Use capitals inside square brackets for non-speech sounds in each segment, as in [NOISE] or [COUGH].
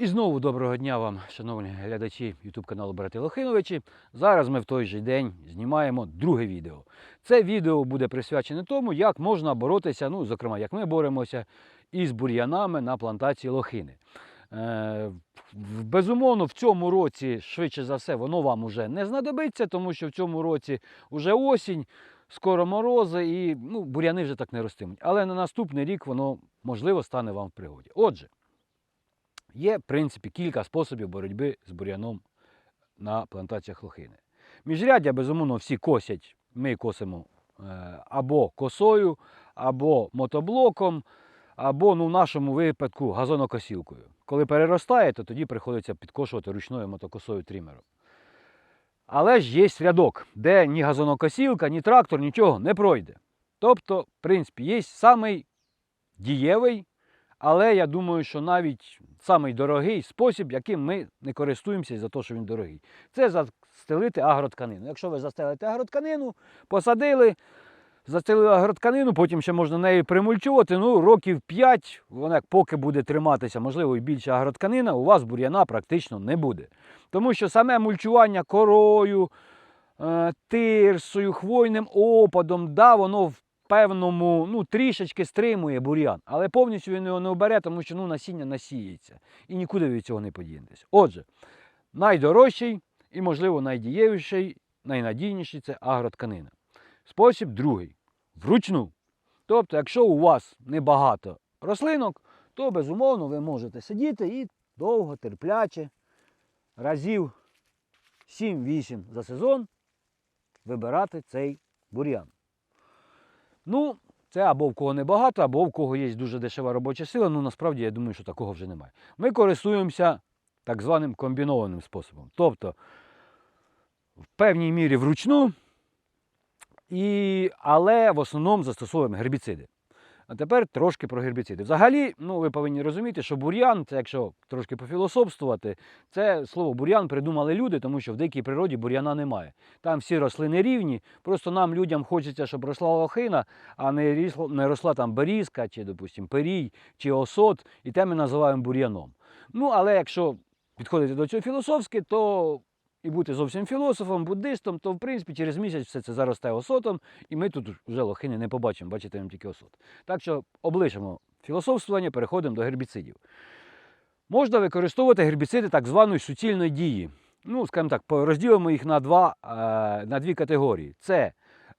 І знову доброго дня вам, шановні глядачі YouTube каналу Брати Лохиновичі. Зараз ми в той же день знімаємо друге відео. Це відео буде присвячене тому, як можна боротися, ну, зокрема, як ми боремося із бур'янами на плантації лохини. Е, безумовно, в цьому році, швидше за все, воно вам уже не знадобиться, тому що в цьому році вже осінь, скоро морози і ну, бур'яни вже так не ростимуть. Але на наступний рік воно можливо стане вам в пригоді. Отже. Є, в принципі, кілька способів боротьби з бур'яном на плантаціях лохини. Міжряддя, безумовно, всі косять. Ми косимо е, або косою, або мотоблоком, або ну, в нашому випадку газонокосілкою. Коли переростає, то тоді приходиться підкошувати ручною мотокосою трімером. Але ж є рядок, де ні газонокосілка, ні трактор, нічого не пройде. Тобто, в принципі, є самий дієвий але я думаю, що навіть самий дорогий спосіб, яким ми не користуємося за те, що він дорогий, це застелити агротканину. Якщо ви застелите агротканину, посадили, застелили агротканину, потім ще можна нею примульчувати. Ну, років 5, вона поки буде триматися, можливо, і більше агротканина, у вас бур'яна практично не буде. Тому що саме мульчування корою, е, тирсою, хвойним опадом, да, воно певному, ну, трішечки стримує бур'ян, але повністю він його не обере, тому що ну, насіння насіється і нікуди від цього не подінетесь. Отже, найдорожчий і, можливо, найдієвіший, найнадійніший це агротканина. Спосіб другий вручну. Тобто, якщо у вас небагато рослинок, то безумовно ви можете сидіти і довго, терпляче, разів 7-8 за сезон вибирати цей бур'ян. Ну, це або в кого небагато, або в кого є дуже дешева робоча сила. Ну, насправді, я думаю, що такого вже немає. Ми користуємося так званим комбінованим способом. Тобто, в певній мірі вручну, і, але в основному застосовуємо гербіциди. А тепер трошки про гербіциди. Взагалі, ну, ви повинні розуміти, що бур'ян, це якщо трошки пофілософствувати, це слово бур'ян придумали люди, тому що в дикій природі бур'яна немає. Там всі рослини рівні, просто нам, людям, хочеться, щоб росла лохина, а не, рісло, не росла там берізка, чи, допустим, перій, чи осот, і те ми називаємо бур'яном. Ну, але якщо підходити до цього філософськи, то і бути зовсім філософом, буддистом, то в принципі через місяць все це заросте осотом, і ми тут вже лохини не побачимо, бачите нам тільки осот. Так що облишимо філософствування, переходимо до гербіцидів. Можна використовувати гербіциди так званої суцільної дії. Ну, скажімо так, розділимо їх на, два, е, на дві категорії: це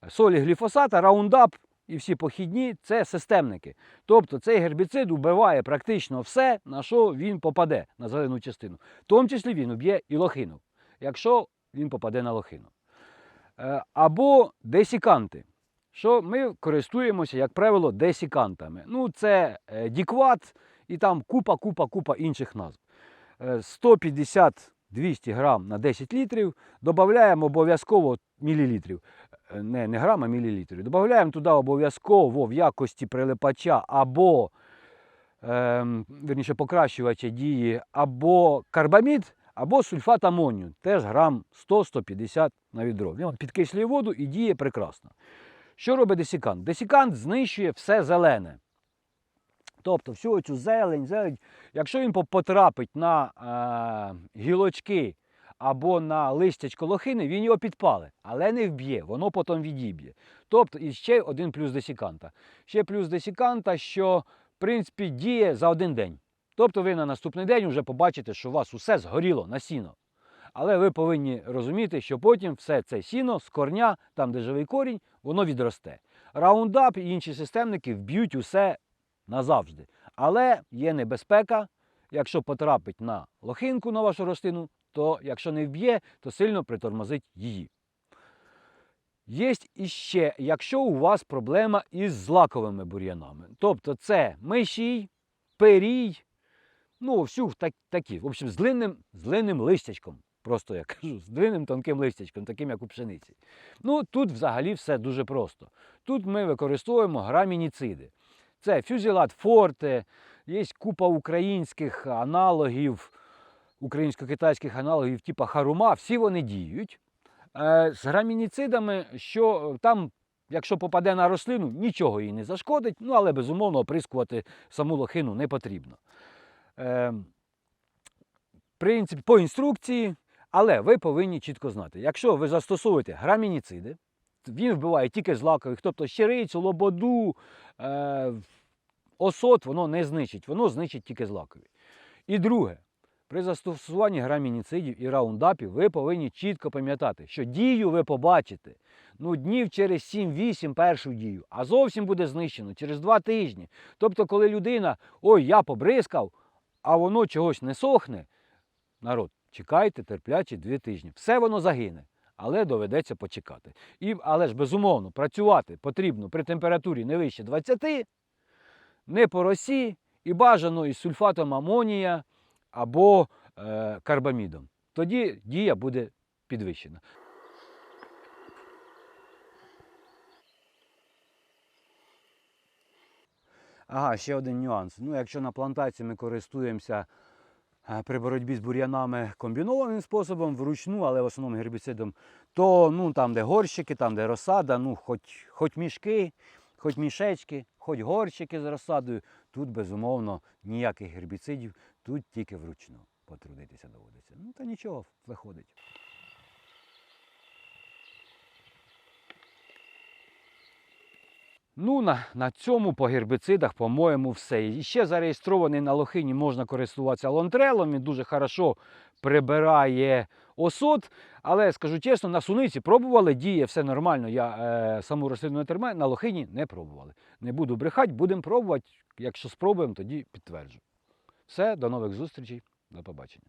солі гліфосата, раундап і всі похідні це системники. Тобто цей гербіцид убиває практично все, на що він попаде на зелену частину. В тому числі він уб'є і лохину, якщо він попаде на лохину. Е, Або десіканти. Що ми користуємося, як правило, десікантами. Ну, це е, дікват і там купа, купа, купа інших назв. Е, 150-200 грам на 10 літрів. Додаємо обов'язково мілілітрів. Е, Не, не грам, а мілілітрів. Додаємо туди обов'язково в якості прилипача або ем, верніше, покращувача дії, або карбамід, або сульфат амонію. Теж грам 100-150 на відро. Він підкислює воду і діє прекрасно. Що робить десікант? Десікант знищує все зелене. Тобто всю цю зелень, зелень, якщо він потрапить на е, гілочки або на листячко лохини, він його підпалить, але не вб'є, воно потім відіб'є. Тобто, і ще один плюс десіканта. Ще плюс десіканта, що в принципі діє за один день. Тобто ви на наступний день вже побачите, що у вас усе згоріло на сіно. Але ви повинні розуміти, що потім все це сіно з корня, там де живий корінь, воно відросте. Раундап і інші системники вб'ють усе назавжди. Але є небезпека, якщо потрапить на лохинку на вашу рослину, то якщо не вб'є, то сильно притормозить її. Є іще, якщо у вас проблема із злаковими бур'янами. Тобто це мишій, перій, ну, всю так, такі, в общем, з длинним, з длинним листячком. Просто я [LAUGHS] кажу, з длинним тонким листячком, таким як у пшениці. Ну, тут взагалі все дуже просто. Тут ми використовуємо грамініциди. Це фюзілат форте, є купа українських аналогів, українсько-китайських аналогів, типу харума, всі вони діють. Е, З грамініцидами, що там, якщо попаде на рослину, нічого їй не зашкодить, ну але безумовно оприскувати саму лохину не потрібно. Е, принципі, по інструкції, але ви повинні чітко знати, якщо ви застосовуєте грамініциди, він вбиває тільки злакових, тобто щирицю, лободу, е, осот воно не знищить, воно знищить тільки злакові. І друге, при застосуванні грамініцидів і раундапів ви повинні чітко пам'ятати, що дію ви побачите ну, днів через 7-8 першу дію, а зовсім буде знищено через 2 тижні. Тобто, коли людина, ой, я побризкав, а воно чогось не сохне, народ, чекайте терплячі 2 тижні. Все воно загине. Але доведеться почекати. І, але ж безумовно, працювати потрібно при температурі не вище 20, не по росі і бажано із сульфатом амонія або е, карбамідом. Тоді дія буде підвищена. Ага, ще один нюанс. Ну, якщо на плантації ми користуємося е, при боротьбі з бур'янами комбінованим способом, вручну, але в основному гербіцидом, то ну, там, де горщики, там, де розсада, ну, хоч, хоч мішки, хоч мішечки, хоч горщики з розсадою, тут безумовно ніяких гербіцидів, тут тільки вручну потрудитися доводиться. Ну, та нічого, виходить. Ну, на, на цьому по гербіцидах, по-моєму, все. І ще зареєстрований на лохині можна користуватися лонтрелом. Він дуже хорошо прибирає осот. Але скажу чесно, на суниці пробували, діє все нормально. Я е, саму рослинну термаль на лохині не пробували. Не буду брехати, будемо пробувати. Якщо спробуємо, тоді підтверджу. Все, до нових зустрічей, до побачення.